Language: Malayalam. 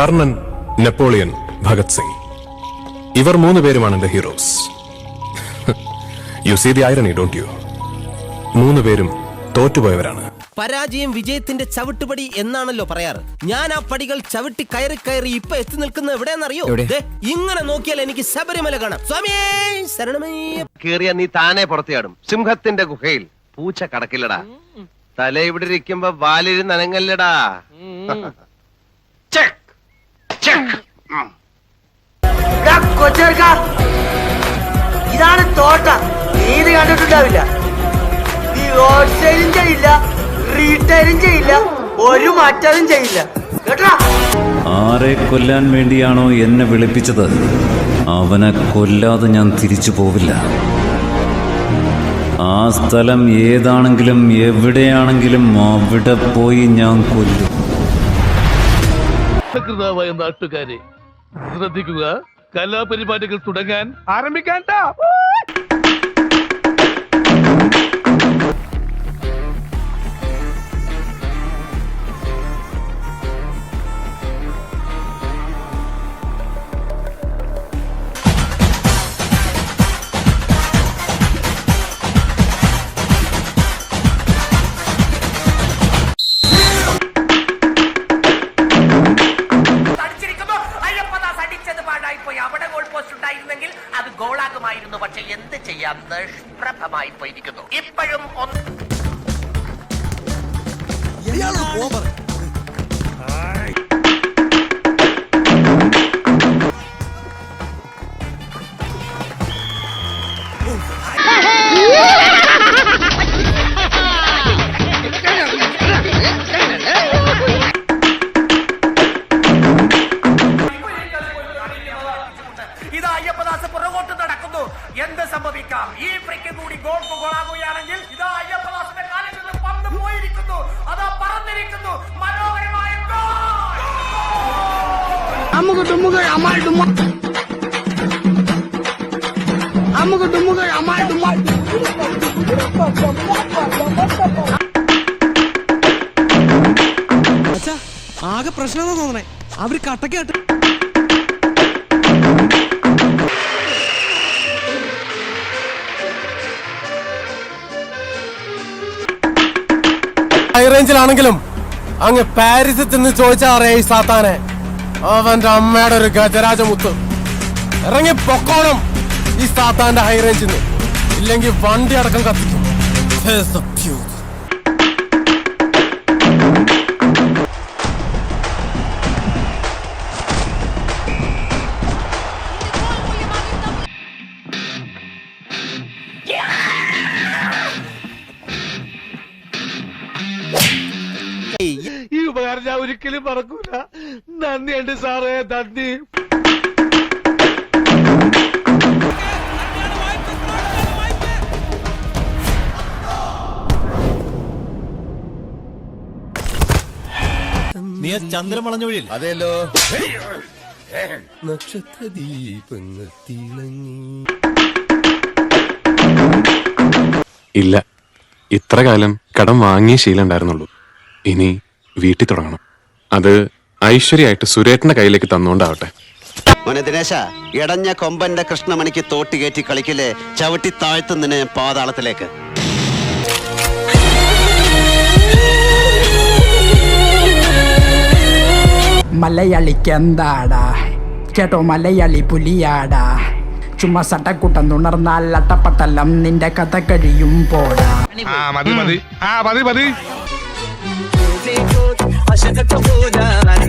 കർണൻ നെപ്പോളിയൻ ഭഗത് സിംഗ്. ഇവർ മൂന്ന് പേരുമാണ് എന്റെ heroes. You see the irony don't you മൂന്ന് പേരും തോറ്റുപോയവരാണ്. പരാജയം വിജയത്തിന്റെ ചവിട്ടുപടി എന്നാണല്ലോ പറയാറ്. ഞാൻ ആ പടികൾ ചവിട്ടി കയറി കയറി ഇപ്പൊ എത്തി നിൽക്കുന്ന എവിടെയെന്നറിയോ ദേ, ഇങ്ങനെ നോക്കിയാൽ എനിക്ക് ശബരിമല കാണാം. സ്വാമിയേ ശരണമയ്യ കേറിയ നീ താനെ പുറത്തിയാടും. സിംഹത്തിന്റെ ഗുഹയിൽ. പൂച്ച കടക്കില്ലടാ. തല ഇവിടെ ഇരിക്കുമ്പോ വാലിരുന്ന് അനങ്ങല്ലടാ കൊച്ചേർക്ക ഇതാണ് തോട്ട. നീ ഇത് കണ്ടിട്ടുണ്ടാവില്ല നീ ഹോൾസെയിലും ചെയ്യില്ല റീറ്റെയിലും ചെയ്യില്ല ഒരു മാറ്റവും ചെയ്യില്ല. കേട്ടോ? ആരെ കൊല്ലാൻ വേണ്ടിയാണോ എന്നെ വിളിപ്പിച്ചത്? അവനെ കൊല്ലാതെ ഞാൻ തിരിച്ചു പോവില്ല. ആ സ്ഥലം ഏതാണെങ്കിലും എവിടെയാണെങ്കിലും അവിടെ പോയി ഞാൻ കൊല്ലും. നാട്ടുകാരെ ശ്രദ്ധിക്കുക. കലാപരിപാടികൾ തുടങ്ങാൻ ആരംഭിക്കാൻ പക്ഷെ എന്ത് ചെയ്യാം? നിഷ്പ്രഭമായി പോയിരിക്കുന്നു ഇപ്പോഴും ഒന്ന് സംഭവിക്കാം. ഈ ഫ്രിക്ക് കൂടി ഗോൾ ഗോളാകുകയാണെങ്കിൽ ഇത് അയ്യപ്പദാസിന്റെ കാലിൽ നിന്ന് പന്ത് പോയിരിക്കുന്നു. അതാ പറന്നിരിക്കുന്നു. മനോഹരമായ അമാൾ അമാൾ ആകെ പ്രശ്നം തോന്നണേ. അവർ കട്ടക്കാട്ട് റേഞ്ചിലാണെങ്കിലും അങ്ങ് പാരീസിൽ നിന്ന് ചോദിച്ചാ അറിയാ ഈ സാത്താനെ. അവന്റെ അമ്മയുടെ ഒരു ഗജരാജമുത്ത്. ഇറങ്ങി പൊക്കോണം ഈ സാത്താന്റെ ഹൈ റേഞ്ചിൽ ഇല്ലെങ്കിൽ വണ്ടി അടക്കം കത്തിക്കും. ഞാൻ ഒരിക്കലും മറക്കൂല. നന്ദിയുണ്ട് സാറേ നന്ദി. നീ ചന്ദ്രൻ വളഞ്ഞൊഴിയിൽ അതെല്ലോ നക്ഷത്ര ദീപങ്ങൾ തിളങ്ങി. ഇല്ല. ഇത്ര കാലം കടം വാങ്ങിയ ശീലം ഉണ്ടായിരുന്നുള്ളൂ. ഇനി വീട്ടിൽ തുടങ്ങണം. അത് ഐശ്വര്യമായിട്ട് സുരേട്ടന്റെ കയ്യിലേക്ക് തന്നുകൊണ്ടാവട്ടെ. മോനെ ദിനേശ ഇടഞ്ഞ കൊമ്പന്റെ കൃഷ്ണമണിക്ക് തോട്ടി കയറ്റി കളിക്കില്ലേ? ചവിട്ടി താഴ്ത്തുന്നതിന് പാതാളത്തിലേക്ക്. മലയാളിക്ക് എന്താടാ കേട്ടോ മലയാളി പുലിയാടാ? ചുമ്മാ സട്ടക്കുട്ടം തുണർന്നാൽ അട്ടപ്പട്ടലം നിന്റെ കഥ കഴിയും പോടാ ആ മതി മതി. ആ മതി മതി. عشقت أخونا ما ننسى خلي